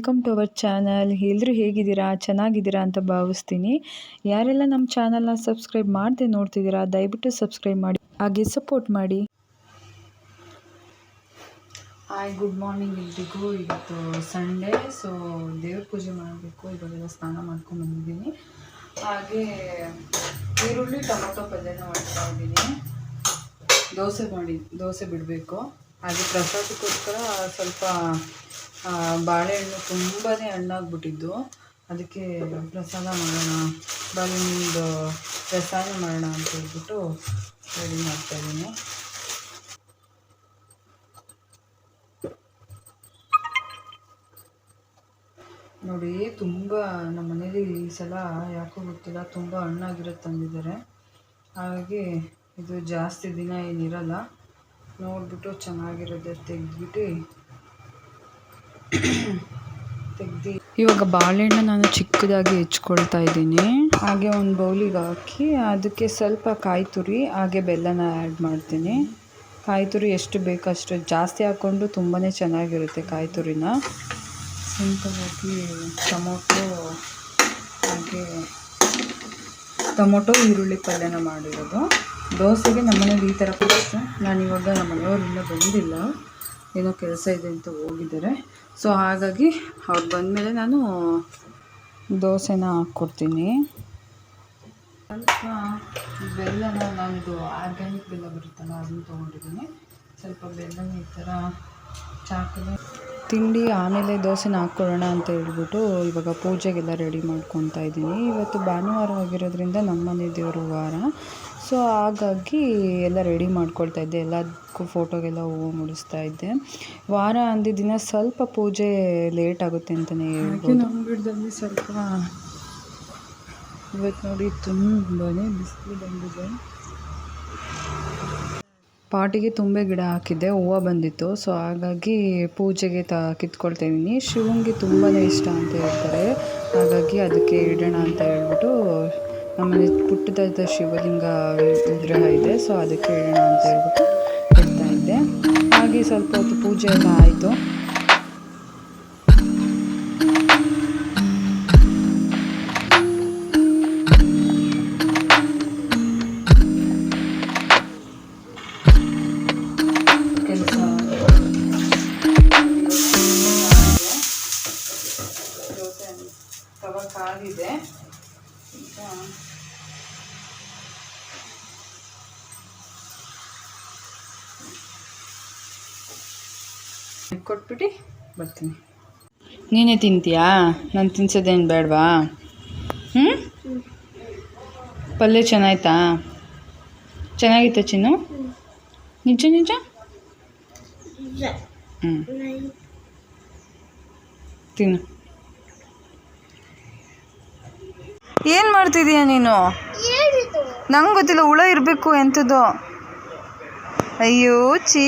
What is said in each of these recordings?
Welcome to our channel ಎಲ್ಲರೂ ಹೇಗಿದ್ದೀರಾ? ಚೆನ್ನಾಗಿದ್ದೀರಾ ಅಂತ ಭಾವಿಸ್ತೀನಿ. ಯಾರೆಲ್ಲ ನಮ್ಮ ಚಾನಲ್ನ ಸಬ್ಸ್ಕ್ರೈಬ್ ಮಾಡದೆ ನೋಡ್ತಿದ್ದೀರಾ, ದಯವಿಟ್ಟು ಸಬ್ಸ್ಕ್ರೈಬ್ ಮಾಡಿ. ಹಾಗೆ ಸಪೋರ್ಟ್ ಮಾಡಿ. ಹಾಯ್ ಗುಡ್ ಮಾರ್ನಿಂಗ್ ಎಲ್ರಿಗೂ. ಇವತ್ತು ಸಂಡೇ ಸೊ ದೇವ್ರ ಪೂಜೆ ಮಾಡಬೇಕು. ಇವಾಗೆಲ್ಲ ಸ್ನಾನ ಮಾಡ್ಕೊಂಡು ಬಂದಿದ್ದೀನಿ. ಹಾಗೆ ಈರುಳ್ಳಿ, ಟೊಮೊಟೊ ಪಲ್ಯನ ಮಾಡ್ತಾ ಇದ್ದೀನಿ. ದೋಸೆ ಮಾಡಿ, ದೋಸೆ ಬಿಡಬೇಕು. ಹಾಗೆ ಪ್ರಸಾದಕ್ಕೋಸ್ಕರ ಸ್ವಲ್ಪ ಬಾಳೆಹಣ್ಣು ತುಂಬಾ ಹಣ್ಣಾಗ್ಬಿಟ್ಟಿದ್ದು. ಅದಕ್ಕೆ ಪ್ರಸಾದ ಮಾಡೋಣ ಬಾಳೆಹಣ್ಣಿಂದು ಪ್ರಸಾದ ಮಾಡೋಣ ಅಂತ ಹೇಳ್ಬಿಟ್ಟು ರೆಡಿ ಮಾಡ್ತಾಯಿದ್ದೀನಿ ನೋಡಿ, ತುಂಬ ನಮ್ಮ ಮನೇಲಿ ಈ ಸಲ ಯಾಕೋ ಗೊತ್ತಿಲ್ಲ, ತುಂಬ ಹಣ್ಣಾಗಿರೋದು ತಂದಿದ್ದಾರೆ. ಹಾಗಾಗಿ ಇದು ಜಾಸ್ತಿ ದಿನ ಏನಿರಲ್ಲ, ನೋಡಿಬಿಟ್ಟು ಚೆನ್ನಾಗಿರೋದೇ ತೆಗೆದ್ಬಿಟ್ಟು ತೆಗ್ದು ಇವಾಗ ಬಾಳೆಹಣ್ಣು ನಾನು ಚಿಕ್ಕದಾಗಿ ಹೆಚ್ಕೊಳ್ತಾ ಇದ್ದೀನಿ. ಹಾಗೆ ಒಂದು ಬೌಲಿಗೆ ಹಾಕಿ ಅದಕ್ಕೆ ಸ್ವಲ್ಪ ಕಾಯಿ ತುರಿ, ಹಾಗೆ ಬೆಲ್ಲನ ಆ್ಯಡ್ ಮಾಡ್ತೀನಿ. ಕಾಯಿ ತುರಿ ಎಷ್ಟು ಬೇಕಷ್ಟು ಜಾಸ್ತಿ ಹಾಕ್ಕೊಂಡು ತುಂಬಾ ಚೆನ್ನಾಗಿರುತ್ತೆ ಕಾಯಿ ತುರಿನ. ಸಿಂಪಲ್ಲಾಗಿ ಟೊಮೊಟೊ, ಹಾಗೆ ಟೊಮೊಟೊ, ಈರುಳ್ಳಿ ಪಲ್ಯನ ಮಾಡಿರೋದು. ದೋಸೆಗೆ ನಮ್ಮನೇಲಿ ಈ ಥರ ನಾನು ಇವಾಗ ನಮ್ಮ ಮನೆಯವರಿಂದ ಬಂದಿಲ್ಲ. ಏನೋ ಕೆಲಸ ಇದೆ ಅಂತ ಹೋಗಿದ್ದಾರೆ. ಸೊ, ಹಾಗಾಗಿ ಅವ್ರು ಬಂದಮೇಲೆ ನಾನು ದೋಸೆನ ಹಾಕ್ಕೊಡ್ತೀನಿ. ಸ್ವಲ್ಪ ಬೆಲ್ಲನ ನಾನಿದು ಆರ್ಗ್ಯಾನಿಕ್ ಬೆಲ್ಲ ಬರುತ್ತಲ್ಲ, ಅದನ್ನು ತೊಗೊಂಡಿದ್ದೀನಿ. ಸ್ವಲ್ಪ ಬೆಲ್ಲನ ಈ ಥರ ಚಾಕಲೆ ತಿಂಡಿ ಆಮೇಲೆ ದೋಸೆನ ಹಾಕ್ಕೊಳ್ಳೋಣ ಅಂತ ಹೇಳ್ಬಿಟ್ಟು ಇವಾಗ ಪೂಜೆಗೆಲ್ಲ ರೆಡಿ ಮಾಡ್ಕೊತಾ ಇದ್ದೀನಿ. ಇವತ್ತು ಭಾನುವಾರ ಆಗಿರೋದ್ರಿಂದ ನಮ್ಮನೆ ದೇವರು ವಾರ. ಸೊ ಹಾಗಾಗಿ ಎಲ್ಲ ರೆಡಿ ಮಾಡ್ಕೊಳ್ತಾ ಇದ್ದೆ. ಎಲ್ಲದಕ್ಕೂ ಫೋಟೋಗೆಲ್ಲ ಹೂವು ಮುಡಿಸ್ತಾ ಇದ್ದೆ. ವಾರ ಅಂದಿದ್ದ ದಿನ ಸ್ವಲ್ಪ ಪೂಜೆ ಲೇಟ್ ಆಗುತ್ತೆ ಅಂತಲೇ ಹೇಳ್ಬೋದು. ನಮ್ಮ ಗಿಡದಲ್ಲಿ ಸ್ವಲ್ಪ ಇವತ್ತು ನೋಡಿ ತುಂಬಾ ಬಿಸಿಲು ಬಂದಿದೆ. ಪಾಟಿಗೆ ತುಂಬೆ ಗಿಡ ಹಾಕಿದ್ದೆ ಹೂವು ಬಂದಿತ್ತು. ಸೊ ಹಾಗಾಗಿ ಪೂಜೆಗೆ ತ ಕಿತ್ಕೊಳ್ತಾ ಇದ್ದೀನಿ. ಶಿವಂಗೆ ತುಂಬಾ ಇಷ್ಟ ಅಂತ ಹೇಳ್ತಾರೆ. ಹಾಗಾಗಿ ಅದಕ್ಕೆ ಇಡೋಣ ಅಂತ ಹೇಳ್ಬಿಟ್ಟು ನಮ್ಮನೆ ಪುಟ್ಟದಾದ ಶಿವಲಿಂಗ ವಿಗ್ರಹ ಇದೆ ಸೊ ಅದಕ್ಕೆ ಹೇಳೋಣ ಅಂತ ಹೇಳ್ಬಿಟ್ಟು ಇಡ್ತಾ ಇದ್ದೆ. ಹಾಗೆ ಸ್ವಲ್ಪ ಹೊತ್ತು ಪೂಜೆ ಎಲ್ಲ ಆಯಿತು. ಕೊಟ್ಬಿಟ್ಟು ಬರ್ತೀನಿ. ನೀನೇ ತಿಂತೀಯಾ? ನಾನು ತಿನ್ಸೋದೇನು ಬೇಡವಾ? ಹ್ಞೂ ಪಲ್ಯ ಚೆನ್ನಾಯ್ತಾ? ಚೆನ್ನಾಗಿತ್ತ ಚಿನ್ನು? ನಿಜ ನಿಜ? ಹ್ಞೂ ತಿನ್ನು. ಏನು ಮಾಡ್ತಿದೀಯ ನೀನು? ನಂಗೆ ಗೊತ್ತಿಲ್ಲ ಹುಳ ಇರಬೇಕು ಎಂಥದ್ದು ಅಯ್ಯೋ ಚೀ.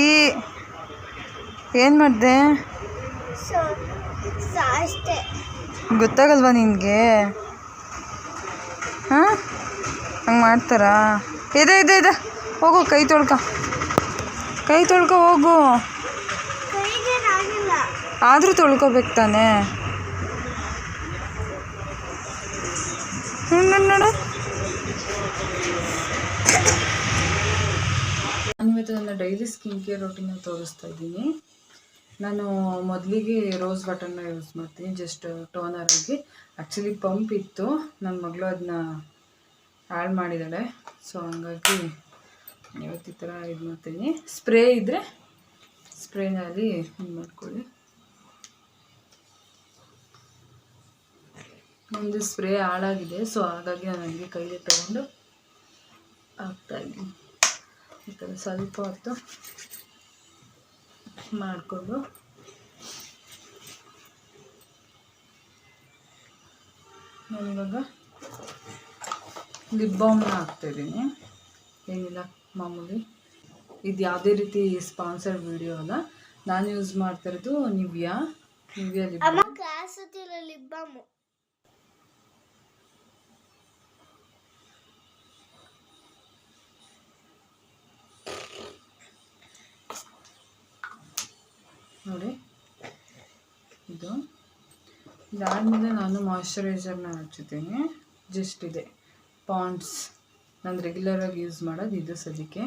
ಏನು ಮಾಡಿದೆ? ಗೊತ್ತಾಗಲ್ವಾ ನಿನಗೆ? ಹಾಂ? ಹಂಗೆ ಮಾಡ್ತಾರಾ? ಇದೆ ಇದೆ ಇದೆ. ಹೋಗು ಕೈ ತೊಳ್ಕ. ಕೈ ತೊಳ್ಕೊ ಹೋಗು. ಕೈಗೆ ಆಗಿಲ್ಲ ಆದರೂ ತೊಳ್ಕೊಬೇಕು ತಾನೇ. ನೋಡು. ನೋಡು ನಾನಿವತ್ತು ನನ್ನ ಡೈಲಿ ಸ್ಕಿನ್ ಕೇರ್ ರೊಟೀನ ತೋರಿಸ್ತಾ ಇದ್ದೀನಿ. ನಾನು ಮೊದಲಿಗೆ ರೋಸ್ ಬಟನ್ನ ಯೂಸ್ ಮಾಡ್ತೀನಿ ಜಸ್ಟ್ ಟೋನರ್ ಆಗಿ. ಆ್ಯಕ್ಚುಲಿ ಪಂಪ್ ಇತ್ತು ನನ್ನ ಮಗಳು ಅದನ್ನ ಹಾಳು ಮಾಡಿದ್ದಾಳೆ ಸೊ ಹಂಗಾಗಿ ಇವತ್ತು ಈ ಥರ ಇದು ಮಾಡ್ತೀನಿ. ಸ್ಪ್ರೇ ಇದ್ದರೆ ಸ್ಪ್ರೇನಲ್ಲಿ ಇದು ಮಾಡ್ಕೊಳ್ಳಿ. ಒಂದು ಸ್ಪ್ರೇ ಹಾಳಾಗಿದೆ ಸೊ ಹಾಗಾಗಿ ನಾನು ಹಂಗೆ ಕೈಗೆ ತಗೊಂಡು ಹಾಕ್ತಾಯಿದ್ದೀನಿ ಈ ಥರ ಸ್ವಲ್ಪ ಹೊತ್ತು ಮಾಡಿಕೊಂಡು ನಾನಿವಾಗ ಲಿಪ್ ಬಾಮ್ನ ಹಾಕ್ತಾಯಿದ್ದೀನಿ ಏನಿಲ್ಲ, ಮಾಮೂಲಿ. ಇದು ಯಾವುದೇ ರೀತಿ ಸ್ಪಾನ್ಸರ್ಡ್ ವಿಡಿಯೋ ಅಲ್ಲ. ನಾನು ಯೂಸ್ ಮಾಡ್ತಾ ಇರೋದು ನಿವ್ಯಾ. ನಿವ್ಯಾ ಲಿಪ್ ಅಮ್ಮ ನೋಡಿ. ಇದು. ಇದಾದಮೇಲೆ ನಾನು ಮಾಯಿಶ್ಚರೈಸರ್ನ ಹಚ್ಚುತ್ತೇನೆ. ಜಸ್ಟ್ ಇದೆ. ಪಾಂಡ್ಸ್ ನಾನು ರೆಗ್ಯುಲರಾಗಿ ಯೂಸ್ ಮಾಡೋದು ಇದು ಸದ್ಯಕ್ಕೆ.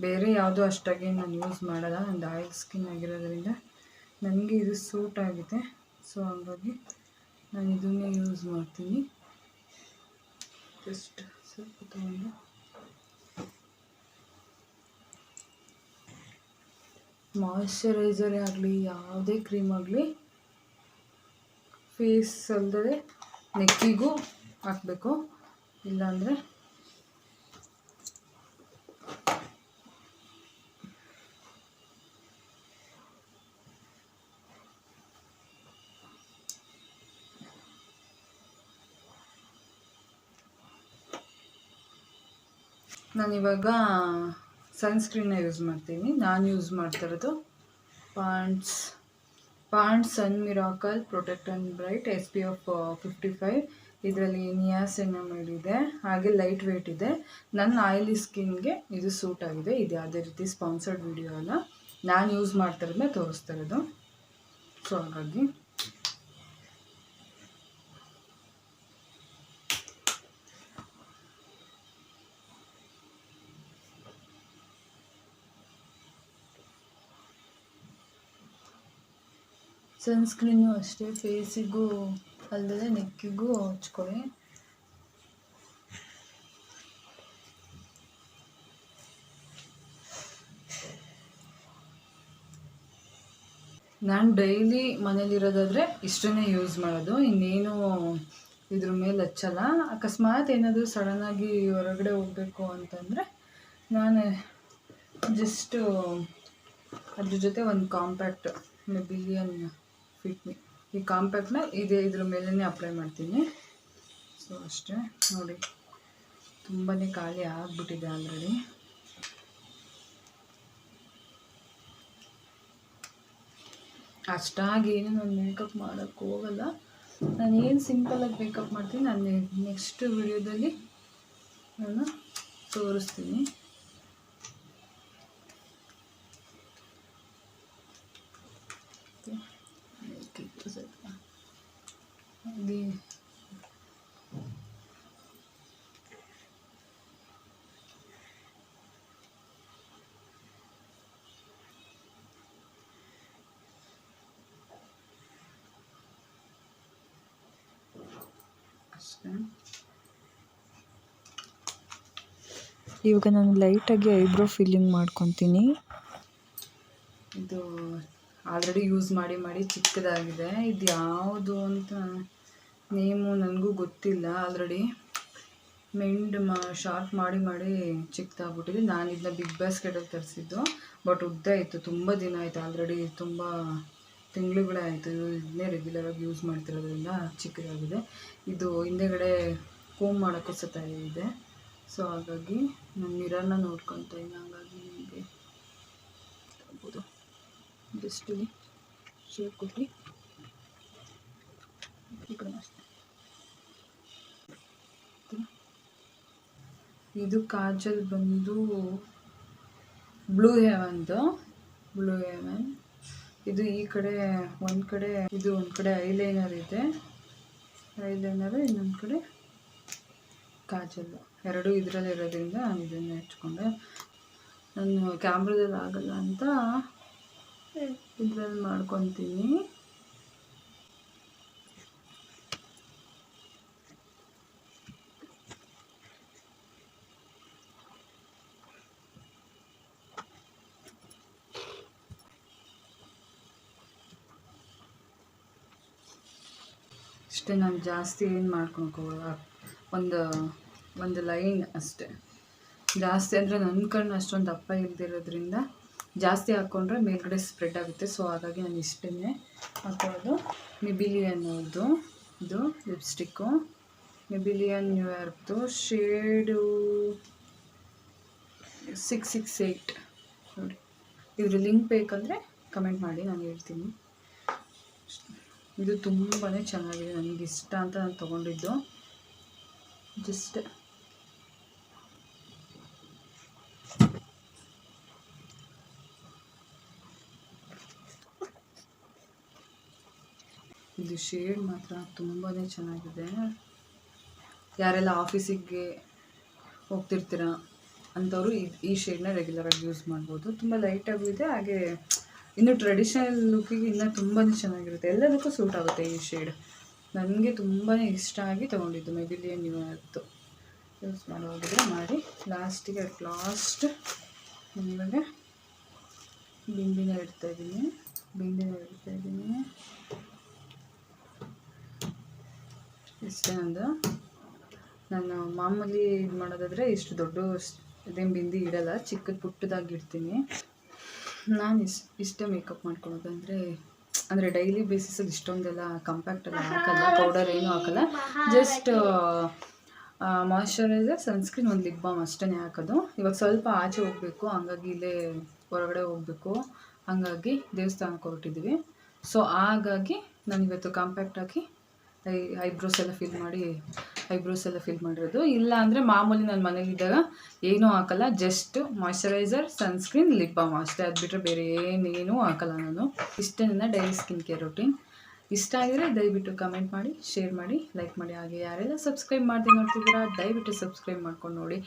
ಬೇರೆ ಯಾವುದು ಅಷ್ಟಾಗಿ ನಾನು ಯೂಸ್ ಮಾಡಲ್ಲ. ನಂದು ಆಯಿಲ್ ಸ್ಕಿನ್ ಆಗಿರೋದ್ರಿಂದ ನನಗೆ ಇದು ಸೂಟ್ ಆಗಿದೆ ಸೊ ಹಂಗಾಗಿ ನಾನು ಇದನ್ನೇ ಯೂಸ್ ಮಾಡ್ತೀನಿ. ಜಸ್ಟ್ ಸ್ವಲ್ಪ ತಗೊಂಡು. ಮಾಯ್ಶ್ಚರೈಸರೇ ಆಗಲಿ ಯಾವುದೇ ಕ್ರೀಮ್ ಆಗಲಿ ಫೇಸ್ ಅಲ್ಲದೆ ನೆಕ್ಕಿಗೂ ಹಾಕಬೇಕು. ಇಲ್ಲಾಂದರೆ ನಾನಿವಾಗ ಸನ್ಸ್ಕ್ರೀನ್ನ ಯೂಸ್ ಮಾಡ್ತೀನಿ. ನಾನು ಯೂಸ್ ಮಾಡ್ತಾ ಇರೋದು Pond's Pond's sun miracle protect and bright S P F fifty five ಇದರಲ್ಲಿ ನಿಯಾಸೆನಮೈಡ್ ಇದೆ ಹಾಗೆ ಲೈಟ್ ವೆಯ್ಟ್ ಇದೆ. ನನ್ನ ಆಯಿಲಿ ಸ್ಕಿನ್ಗೆ ಇದು ಸೂಟ್ ಆಗಿದೆ. ಇದು ಯಾವುದೇ ರೀತಿ ಸ್ಪಾನ್ಸರ್ಡ್ ವಿಡಿಯೋ ಅಲ್ಲ. ನಾನು ಯೂಸ್ ಮಾಡ್ತಾ ಇರೋದನ್ನ ತೋರಿಸ್ತಾ ಇರೋದು. ಸೊ ಹಾಗಾಗಿ ಸನ್ಸ್ಕ್ರೀನು ಅಷ್ಟೇ, ಫೇಸಿಗೂ ಅಲ್ಲದೆ ನೆಕ್ಕಿಗೂ ಹಚ್ಕೊಳ್ಳಿ ನಾನು ಡೈಲಿ ಮನೇಲಿರೋದಾದರೆ ಇಷ್ಟನ್ನೇ ಯೂಸ್ ಮಾಡೋದು, ಇನ್ನೇನು ಇದ್ರ ಮೇಲೆ ಹಚ್ಚಲ್ಲ. ಅಕಸ್ಮಾತ್ ಏನಾದರೂ ಸಡನ್ನಾಗಿ ಹೊರಗಡೆ ಹೋಗಬೇಕು ಅಂತಂದರೆ ನಾನು ಜಸ್ಟು ಅದ್ರ ಜೊತೆ ಒಂದು ಕಾಂಪ್ಯಾಕ್ಟ್ ಬಿಲಿಯನ್ ಫಿಟ್ ಮಿ ಈ ಕಾಂಪ್ಯಾಕ್ಟ್ನ ಇದೇ ಇದ್ರ ಮೇಲೇ ಅಪ್ಲೈ ಮಾಡ್ತೀನಿ. ಸೊ ಅಷ್ಟೇ. ನೋಡಿ. ತುಂಬಾ ಖಾಲಿ ಆಗಿಬಿಟ್ಟಿದೆ ಆಲ್ರೆಡಿ ಅಷ್ಟಾಗಿ ಏನು ನಾನು ಮೇಕಪ್ ಮಾಡೋಕ್ಕೆ ಹೋಗಲ್ಲ. ನಾನು ಏನು ಸಿಂಪಲಾಗಿ ಮೇಕಪ್ ಮಾಡ್ತೀನಿ, ನಾನು ನೆಕ್ಸ್ಟ್ ವಿಡಿಯೋದಲ್ಲಿ ನಾನು ತೋರಿಸ್ತೀನಿ ಬೇಕಿತ್ತು ಸ್ವಲ್ಪ ಹಾಗೆ ಅಷ್ಟೇ ಇವಾಗ ನಾನು ಲೈಟಾಗಿ ಐಬ್ರೋ ಫಿಲ್ಲಿಂಗ್ ಮಾಡ್ಕೊತೀನಿ. ಇದು ಆಲ್ರೆಡಿ ಯೂಸ್ ಮಾಡಿ ಮಾಡಿ ಚಿಕ್ಕದಾಗಿದೆ. ಇದು ಯಾವುದು ಅಂತ ನೇಮು ನನಗೂ ಗೊತ್ತಿಲ್ಲ ಆಲ್ರೆಡಿ. ಮೆಂಡ್ ಮಾ, ಶಾರ್ಪ್ ಮಾಡಿ ಮಾಡಿ ಚಿಕ್ಕದಾಗ್ಬಿಟ್ಟಿದೆ. ನಾನು ಇದನ್ನ ಬಿಗ್ ಬಾಸ್ಕೆಟಲ್ಲಿ ತರಿಸಿದ್ದು. ಬಟ್ ಉದ್ದ ಇತ್ತು. ತುಂಬ ದಿನ ಆಯಿತು ಆಲ್ರೆಡಿ. ತುಂಬ ತಿಂಗಳುಗಳೇ ಆಯಿತು ಇದನ್ನೇ ರೆಗ್ಯುಲರಾಗಿ ಯೂಸ್ ಮಾಡ್ತಿರೋದ್ರಿಂದ ಚಿಕ್ಕದಾಗಿದೆ. ಇದು ಹಿಂದೆಗಡೆ ಕೋಮ್ ಮಾಡೋಕ್ಕೂ ಸತ ಇದೆ. ಸೊ ಹಾಗಾಗಿ ನಾನು ಮಿರರ್ನ ನೋಡ್ಕೊತಾ ಇದ್ದೀನಿ ಹಾಗಾಗಿ ನಿಮಗೆ ಆಗ್ಬೋದು ಜಸ್ಟ್ ಇಲ್ಲಿ ಶೇಪ್ ಕೊಟ್ಟು. ಇದು ಕಾಜಲ್ ಬಂದು ಬ್ಲೂ ಹೆವನ್ದು ಬ್ಲೂ ಹೆವನ್ ಇದು ಈ ಕಡೆ, ಒಂದು ಕಡೆ, ಇದು ಒಂದು ಕಡೆ ಐಲೈನರ್ ಇದೆ. ಐಲೈನರು ಇನ್ನೊಂದು ಕಡೆ ಕಾಜಲ್ಲು ಎರಡು ಇದರಲ್ಲಿ ಇರೋದ್ರಿಂದ ನಾನು ಇದನ್ನು ಹಚ್ಕೊಂಡೆ. ನಾನು ಕ್ಯಾಮ್ರದಲ್ಲಿ ಆಗಲ್ಲ ಅಂತ ಇದ್ರಲ್ಲಿ ಮಾಡ್ಕೊತೀನಿ. ಅಷ್ಟೇ ನಾನು ಜಾಸ್ತಿ ಏನು ಮಾಡ್ಕೊಳಕ್ಕೋಗಲ್ಲ ಒಂದು ಒಂದು ಲೈನ್ ಅಷ್ಟೇ. ಜಾಸ್ತಿ ಅಂದರೆ ನನ್ನ ಕಣ್ಣು ಅಷ್ಟೊಂದು ದಪ್ಪ ಇಲ್ದಿರೋದ್ರಿಂದ ಜಾಸ್ತಿ ಹಾಕ್ಕೊಂಡ್ರೆ ಮೇಲ್ಗಡೆ ಸ್ಪ್ರೆಡ್ ಆಗುತ್ತೆ. ಸೊ ಹಾಗಾಗಿ ನಾನು ಇಷ್ಟೇ ಹಾಕೋದು ಮಿಬಿಲಿಯನ್ ಇದು ಇದು ಲಿಪ್ಸ್ಟಿಕ್ಕು ಮಿಬಿಲಿಯನ್ ನ್ಯೂ ಯಾರ್ಕ್ದು ಶೇಡು ಸಿಕ್ಸ್ ಸಿಕ್ಸ್ ಏಯ್ಟ್ ನೋಡಿ. ಇದ್ರ ಲಿಂಕ್ ಬೇಕಂದರೆ ಕಮೆಂಟ್ ಮಾಡಿ, ನಾನು ಹೇಳ್ತೀನಿ. ಇದು ತುಂಬಾ ಚೆನ್ನಾಗಿದೆ, ನನಗೆ ಇಷ್ಟ ಅಂತ ನಾನು ತೊಗೊಂಡಿದ್ದು. ಜಸ್ಟ್ ಇದು ಶೇಡ್ ಮಾತ್ರ ತುಂಬಾ ಚೆನ್ನಾಗಿದೆ. ಯಾರೆಲ್ಲ ಆಫೀಸಿಗೆ ಹೋಗ್ತಿರ್ತೀರ, ಅಂಥವ್ರು ಈ ಶೇಡ್ನ ರೆಗ್ಯುಲರಾಗಿ ಯೂಸ್ ಮಾಡ್ಬೋದು. ತುಂಬ ಲೈಟಾಗೂ ಇದೆ, ಹಾಗೆ ಇನ್ನು ಟ್ರೆಡಿಷನಲ್ ಲುಕ್ಕಿಗೆ ಇನ್ನೂ ತುಂಬಾ ಚೆನ್ನಾಗಿರುತ್ತೆ. ಎಲ್ಲದಕ್ಕೂ ಸೂಟ್ ಆಗುತ್ತೆ ಈ ಶೇಡ್ ನನಗೆ ತುಂಬಾ ಇಷ್ಟ ಆಗಿ ತೊಗೊಂಡಿದ್ದು ಮೆಬಿಲಿಯನ್ ನ್ಯೂ ಅದು ಯೂಸ್ ಮಾಡೋದಿದ್ರೆ ಮಾಡಿ ಲಾಸ್ಟಿಗೆ ಅಟ್ ಲಾಸ್ಟ್ ಇವಾಗ ಬಿಂದಿನ ಇಡ್ತಾ ಇದ್ದೀನಿ. ಬಿಂದಿನ ಇಡ್ತಾ ಇದ್ದೀನಿ. ಇಷ್ಟೇ ನಂದು. ನಾನು ಮಾಮೂಲಿ ಇದು ಮಾಡೋದಾದರೆ ಇಷ್ಟು ದೊಡ್ಡ ಇದೇನು ಬಿಂದಿ ಇಡಲ್ಲ, ಚಿಕ್ಕದು ಪುಟ್ಟದಾಗಿ ಇಡ್ತೀನಿ. ನಾನು ಇಸ್, ಇಷ್ಟೇ ಮೇಕಪ್ ಮಾಡ್ಕೊಳೋದು ಅಂದರೆ ಡೈಲಿ ಬೇಸಿಸಲ್ಲಿ ಇಷ್ಟೊಂದೆಲ್ಲ ಕಂಪ್ಯಾಕ್ಟ್ ಎಲ್ಲ ಹಾಕಲ್ಲ ಪೌಡರ್ ಏನೂ ಹಾಕಲ್ಲ. ಜಸ್ಟ್ ಮಾಯಶ್ಚರೈಸರ್ ಸನ್ಸ್ಕ್ರೀನ್ ಒಂದು ಲಿಪ್ ಬಾಮ್ ಅಷ್ಟೇ ಹಾಕೋದು. ಇವಾಗ ಸ್ವಲ್ಪ ಆಚೆ ಹೋಗಬೇಕು, ಹಂಗಾಗಿ ಇಲ್ಲೇ ಹೊರಗಡೆ ಹೋಗಬೇಕು. ಹಂಗಾಗಿ ದೇವಸ್ಥಾನಕ್ಕೆ ಹೊರಟಿದ್ವಿ. ಸೊ ಹಾಗಾಗಿ ನಾನು ಇವತ್ತು ಕಾಂಪ್ಯಾಕ್ಟ್ ಹಾಕಿ ಐ ಐಬ್ರೋಸ್ ಎಲ್ಲ ಫಿಲ್ ಮಾಡಿ ಐಬ್ರೋಸ್ ಎಲ್ಲ ಫಿಲ್ ಮಾಡಿರೋದು. ಇಲ್ಲ ಅಂದರೆ ಮಾಮೂಲಿ ನಾನು ಮನೇಲಿದ್ದಾಗ ಏನೂ ಹಾಕಲ್ಲ. Just moisturiser sunscreen lip balm ಅಷ್ಟೇ. ಅದು ಬಿಟ್ಟರೆ ಬೇರೆ ಏನೇನೂ ಹಾಕಲ್ಲ ನಾನು. ಇಷ್ಟೇ ನನ್ನ ಡೈಲಿ ಸ್ಕಿನ್ ಕೇರ್ ರೊಟೀನ್ ಇಷ್ಟ ಆಗಿದ್ರೆ ದಯವಿಟ್ಟು ಕಮೆಂಟ್ ಮಾಡಿ ಶೇರ್ ಮಾಡಿ ಲೈಕ್ ಮಾಡಿ. ಹಾಗೆ ಯಾರೆಲ್ಲ ಸಬ್ಸ್ಕ್ರೈಬ್ ಮಾಡ್ದೆ ನೋಡ್ತಿದ್ದೀರಾ, ದಯವಿಟ್ಟು ಸಬ್ಸ್ಕ್ರೈಬ್ ಮಾಡ್ಕೊಂಡು ನೋಡಿ.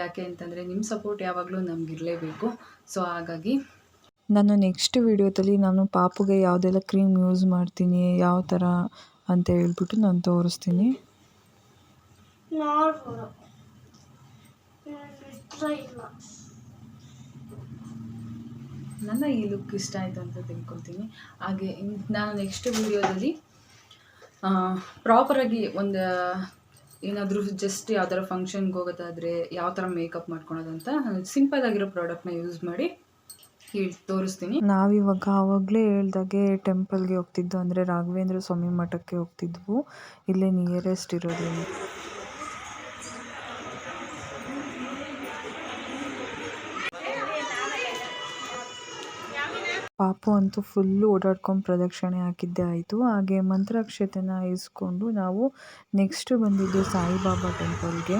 ಯಾಕೆ ಅಂತಂದರೆ ನಿಮ್ಮ ಸಪೋರ್ಟ್ ಯಾವಾಗಲೂ ನಮಗಿರಲೇಬೇಕು. ಸೊ ಹಾಗಾಗಿ ನಾನು ನೆಕ್ಸ್ಟ್ ವಿಡಿಯೋದಲ್ಲಿ ನಾನು ಪಾಪುಗೆ ಯಾವುದೆಲ್ಲ ಕ್ರೀಮ್ ಯೂಸ್ ಮಾಡ್ತೀನಿ, ಯಾವ ಥರ ಅಂತ ಹೇಳ್ಬಿಟ್ಟು ನಾನು ತೋರಿಸ್ತೀನಿ. ನನ್ನ ಈ ಲುಕ್ ಇಷ್ಟ ಆಯಿತು ಅಂತ ತಿಳ್ಕೊಳ್ತೀನಿ. ಹಾಗೆ ನಾನು ನೆಕ್ಸ್ಟ್ ವಿಡಿಯೋದಲ್ಲಿ ಪ್ರಾಪರಾಗಿ ಒಂದು ಏನಾದರೂ ಜಸ್ಟ್ ಯಾವ್ದಾರ ಫಂಕ್ಷನ್ಗೆ ಹೋಗೋದಾದರೆ ಯಾವ ಥರ ಮೇಕಪ್ ಮಾಡ್ಕೊಳೋದಂತ ಸಿಂಪಲ್ ಆಗಿರೋ ಪ್ರಾಡಕ್ಟ್ನ ಯೂಸ್ ಮಾಡಿ ಹೇಳಿ, ತೋರಿಸ್ತೀನಿ. ನಾವಿವಾಗ ಆವಾಗಲೇ ಹೇಳ್ದಾಗೆ ಟೆಂಪಲ್ಗೆ ಹೋಗ್ತಿದ್ದು ಅಂದರೆ ರಾಘವೇಂದ್ರ ಸ್ವಾಮಿ ಮಠಕ್ಕೆ ಹೋಗ್ತಿದ್ವು. ಇಲ್ಲೇ ನಿಯರೆಸ್ಟ್ ಇರೋದು ಪಾಪು ಅಂತೂ ಫುಲ್ಲು ಓಡಾಡ್ಕೊಂಡು ಪ್ರದಕ್ಷಿಣೆ ಹಾಕಿದ್ದೇ ಆಯಿತು. ಹಾಗೆ ಮಂತ್ರಾಕ್ಷತೆನ ಇಸ್ಕೊಂಡು ನಾವು ನೆಕ್ಸ್ಟ್ ಬಂದಿದ್ದು ಸಾಯಿಬಾಬಾ ಟೆಂಪಲ್ಗೆ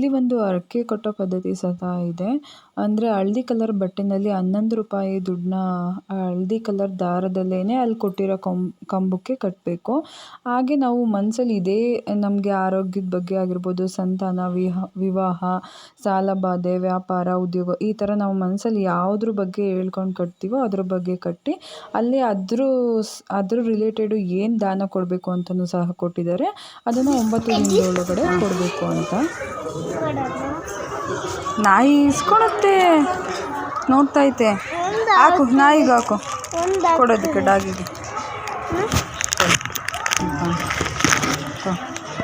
ಇಲ್ಲಿ ಒಂದು ಹರಕೆ ಕಟ್ಟೋ ಪದ್ಧತಿ ಸಹ ಇದೆ. ಅಂದರೆ ಹಳದಿ ಕಲರ್ ಬಟ್ಟೆನಲ್ಲಿ ಹನ್ನೊಂದು ರೂಪಾಯಿ ದುಡ್ಡನ್ನ ಹಳದಿ ಕಲರ್ ದಾರದಲ್ಲೇನೆ ಅಲ್ಲಿ ಕೊಟ್ಟಿರೋ ಕಂಬ್, ಕಂಬಕ್ಕೆ ಕಟ್ಟಬೇಕು ಹಾಗೆ ನಾವು ಮನಸಲ್ಲಿ ಇದೇ ನಮಗೆ ಆರೋಗ್ಯದ ಬಗ್ಗೆ ಆಗಿರ್ಬೋದು, ಸಂತಾನ, ವಿಹ, ವಿವಾಹ ಸಾಲಬಾಧೆ ವ್ಯಾಪಾರ, ಉದ್ಯೋಗ ಈ ಥರ ನಾವು ಮನಸ್ಸಲ್ಲಿ ಯಾವುದ್ರ ಬಗ್ಗೆ ಹೇಳ್ಕೊಂಡು ಕಟ್ತೀವೋ ಅದ್ರ ಬಗ್ಗೆ ಕಟ್ಟಿ ಅಲ್ಲಿ ಅದ್ರ ಅದ್ರ ರಿಲೇಟೆಡು ಏನು ದಾನ ಕೊಡಬೇಕು ಅಂತಲೂ ಸಹ ಕೊಟ್ಟಿದ್ದಾರೆ. ಅದನ್ನು ಒಂಬತ್ತು ದಿನದ ಒಳಗಡೆ ಕೊಡಬೇಕು ಅಂತ. ನಾಯಿ ಇಸ್ಕೊಳತ್ತೆ. ನೋಡ್ತಾ ಐತೆ. ಹಾಕು ನಾಯಿಗೆ ಹಾಕು. ಕೊಡೋದಕ್ಕೆ ಡಾಗಿಗೆ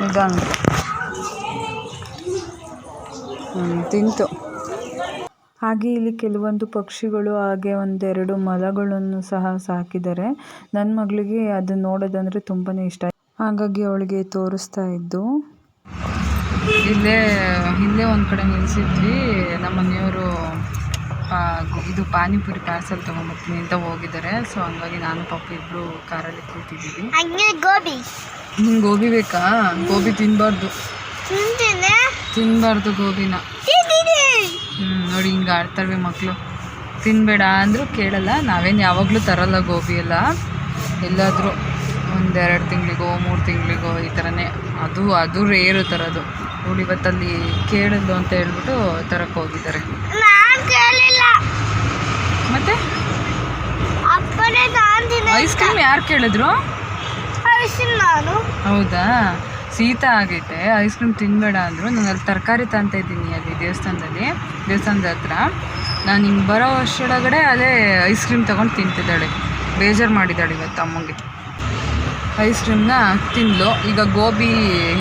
ನಿಧಾನ ತಿಂತು. ಹಾಗೆ ಇಲ್ಲಿ ಕೆಲವೊಂದು ಪಕ್ಷಿಗಳು ಹಾಗೆ ಒಂದೆರಡು ಮಲಗಳನ್ನು ಸಹ ಸಾಕಿದ್ದಾರೆ. ನನ್ನ ಮಗಳಿಗೆ ಅದು ನೋಡೋದಂದರೆ ತುಂಬಾ ಇಷ್ಟ. ಹಾಗಾಗಿ ಅವಳಿಗೆ ತೋರಿಸ್ತಾ ಇದ್ದು. ಇಲ್ಲೇ ಇಲ್ಲೇ ಒಂದು ಕಡೆ ನಿಲ್ಲಿಸಿದ್ವಿ ನಮ್ಮ ಮನೆಯವರು ಇದು ಪಾನಿಪುರಿ ಪಾರ್ಸಲ್ ತೊಗೊಂಬರ್ತೀನಿ ಅಂತ ಹೋಗಿದ್ದಾರೆ. ಸೊ ಹಂಗಾಗಿ ನಾನು ಪಾಪ ಇಬ್ಬರು ಕಾರಲ್ಲಿ ಕೂತಿದ್ದೀವಿ. ಗೋಬಿ. ನಿಂಗೆ ಗೋಬಿ ಬೇಕಾ? ಗೋಬಿ ತಿನ್ನಬಾರ್ದು ತಿನ್ನಬಾರ್ದು ಗೋಬಿನ. ಹ್ಞೂ ನೋಡಿ ಹಿಂಗೆ ಆಡ್ತಾರೆ ಮಕ್ಕಳು ತಿನ್ನಬೇಡ ಅಂದರೂ ಕೇಳಲ್ಲ. ನಾವೇನು ಯಾವಾಗಲೂ ತರಲ್ಲ ಗೋಬಿ ಎಲ್ಲ. ಎಲ್ಲಾದರೂ ಒಂದೆರಡು ತಿಂಗಳಿಗೋ ಮೂರು ತಿಂಗಳಿಗೋ ಈ ಥರನೇ ಅದು ಅದು ರೇರು ತರೋದು. ಇವಳು ಇವತ್ತಲ್ಲಿ ಕೇಳಿದ್ಲು ಅಂತ ಹೇಳ್ಬಿಟ್ಟು ತರಕ್ಕೆ ಹೋಗಿದ್ದಾರೆ. ಮತ್ತೆ? ಐಸ್ ಕ್ರೀಮ್ ಯಾರು ಕೇಳಿದ್ರು? ನಾನು. ಹೌದಾ? ಶೀತ ಆಗೈತೆ. ಐಸ್ ಕ್ರೀಮ್ ತಿನ್ಬೇಡ ಅಂದರು. ನಾನು ಅಲ್ಲಿ ತರಕಾರಿ ತಾಂತ ಇದ್ದೀನಿ ಅಲ್ಲಿ ದೇವಸ್ಥಾನದಲ್ಲಿ. ದೇವಸ್ಥಾನದ ಹತ್ರ. ನಾನು ಹಿಂಗೆ ಬರೋ ವರ್ಷದೊಳಗಡೆ ಅದೇ ಐಸ್ ಕ್ರೀಮ್ ತೊಗೊಂಡು ತಿಂತಿದ್ದಾಳೆ. ಬೇಜಾರು ಮಾಡಿದ್ದಾಳೆ ಇವತ್ತು ಅಮ್ಮಂಗೆ. ಐಸ್ ಕ್ರೀಮ್ನ ತಿಂದ್ಲು. ಈಗ ಗೋಬಿ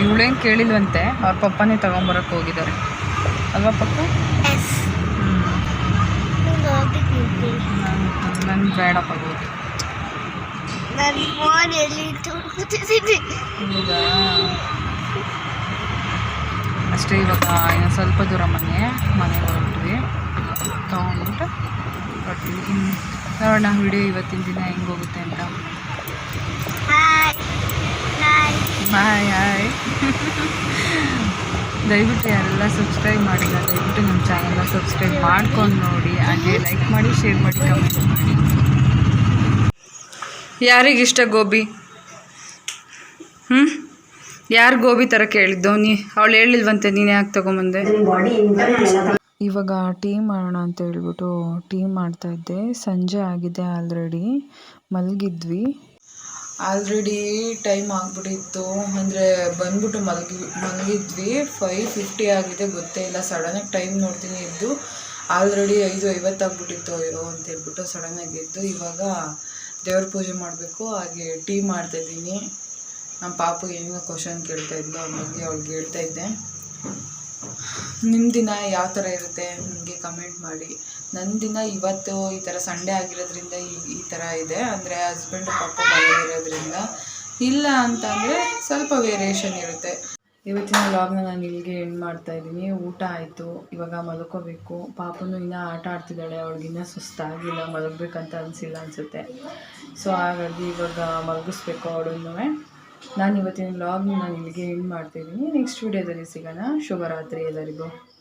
ಇವಳೇನು ಕೇಳಿಲ್ವಂತೆ. ಅವ್ರ ಪಪ್ಪನೇ ತೊಗೊಂಬರಕ್ಕೆ ಹೋಗಿದ್ದಾರೆ. ಅಲ್ವಾ ಪಪ್ಪ? ನನಗೆ ಬೇಡಪ್ಪ ಗೋಬಿ. ನನ್ನ ಅಷ್ಟೇ ಇವಾಗ ಇನ್ನು ಸ್ವಲ್ಪ ದೂರ ಮನೆ ಮನೆಗೆ ಹೊರಟ್ವಿ. ತೊಗೊಂಡ್ಬಿಟ್ಟು ಇನ್ನು ನೋಡೋಣ ವಿಡಿಯೋ ಇವತ್ತಿನ ದಿನ ಹೆಂಗೋಗುತ್ತೆ ಅಂತ. ಹಾಯ್ ಹಾಯ್ ದಯವಿಟ್ಟು ಯಾರೆಲ್ಲ ಸಬ್ಸ್ಕ್ರೈಬ್ ಮಾಡಿಲ್ಲ, ದಯವಿಟ್ಟು ನಮ್ಮ ಚಾನಲ್ನ ಸಬ್ಸ್ಕ್ರೈಬ್ ಮಾಡ್ಕೊಂಡು ನೋಡಿ. ಹಾಗೆ ಲೈಕ್ ಮಾಡಿ ಶೇರ್ ಮಾಡಿ ಕಮೆಂಟ್ ಮಾಡಿ. ಯಾರಿಗಿಷ್ಟ ಗೋಬಿ? ಹ್ಞೂ ಯಾರು ಗೋಬಿ ಥರ ಕೇಳಿದ್ದು? ನೀ, ಅವಳು ಹೇಳಿಲ್ವಂತೆ, ನೀನು ಯಾಕೆ ತೊಗೊಂಬಂದೆ? ಇವಾಗ ಟೀ ಮಾಡೋಣ ಅಂತ ಹೇಳ್ಬಿಟ್ಟು ಟೀ ಮಾಡ್ತಾ ಇದ್ದೆ. ಸಂಜೆ ಆಗಿದೆ ಆಲ್ರೆಡಿ ಮಲಗಿದ್ವಿ. ಆಲ್ರೆಡಿ ಟೈಮ್ ಆಗಿಬಿಟ್ಟಿತ್ತು. ಅಂದರೆ ಬಂದ್ಬಿಟ್ಟು ಮಲಗಿ, ಮಲಗಿದ್ವಿ. ಫೈವ್ ಫಿಫ್ಟಿ ಆಗಿದೆ, ಗೊತ್ತೇ ಇಲ್ಲ. ಸಡನ್ನಾಗಿ ಟೈಮ್ ನೋಡ್ತೀನಿ ಇದ್ದು, ಆಲ್ರೆಡಿ ಐದು ಐವತ್ತಾಗ್ಬಿಟ್ಟಿತ್ತು ಅಯ್ಯೋ ಅಂತ ಹೇಳ್ಬಿಟ್ಟು ಸಡನ್ನಾಗಿ ಇದ್ದು ಇವಾಗ ದೇವ್ರ ಪೂಜೆ ಮಾಡಬೇಕು. ಹಾಗೆ ಟೀ ಮಾಡ್ತಾಯಿದ್ದೀನಿ ನಮ್ಮ ಪಾಪು ಏನೋ ಕ್ವಶನ್ ಕೇಳ್ತಾಯಿದ್ಲು ಅವ್ರ ಬಗ್ಗೆ ಅವ್ಳಿಗೆ ಹೇಳ್ತಾ ಇದ್ದೆ. ನಿಮ್ಮ ದಿನ ಯಾವ ಥರ ಇರುತ್ತೆ ನನಗೆ ಕಮೆಂಟ್ ಮಾಡಿ. ನನ್ನ ದಿನ ಇವತ್ತು ಈ ಥರ ಸಂಡೇ ಆಗಿರೋದ್ರಿಂದ ಈ ಈ ಥರ ಇದೆ. ಅಂದರೆ ಹಸ್ಬೆಂಡ್ ಪಾಪ ಇರೋದ್ರಿಂದ ಇಲ್ಲ ಅಂತಂದರೆ ಸ್ವಲ್ಪ ವೇರಿಯೇಷನ್ ಇರುತ್ತೆ. ಇವತ್ತಿನ ಲಾಗ್ನ ನಾನು ಇಲ್ಲಿಗೆ ಎಂಡ್ ಮಾಡ್ತಾ ಇದ್ದೀನಿ. ಊಟ ಆಯಿತು. ಇವಾಗ ಮಲ್ಕೋಬೇಕು. ಪಾಪನೂ ಇನ್ನೂ ಆಟ ಆಡ್ತಿದ್ದಾಳೆ. ಅವಳಿಗಿನ್ನ ಸುಸ್ತಾಗಿಲ್ಲ. ಮಲಗಬೇಕಂತ ಅನಿಸಿಲ್ಲ ಅನಿಸುತ್ತೆ. ಸೊ ಹಾಗಾಗಿ ಇವಾಗ ಮಲಗಿಸ್ಬೇಕು ಅವಳನ್ನು ನಾನು ಇವತ್ತಿನ ವ್ಲಾಗ್ನ ನಾನು ಇಲ್ಲಿಗೆ ಎಂಡ್ ಮಾಡ್ತಾಯಿದ್ದೀನಿ ನೆಕ್ಸ್ಟ್ ವೀಡಿಯೋದಲ್ಲಿ ಸಿಗೋಣ. ಶುಭರಾತ್ರಿ ಎಲ್ಲರಿಗೂ.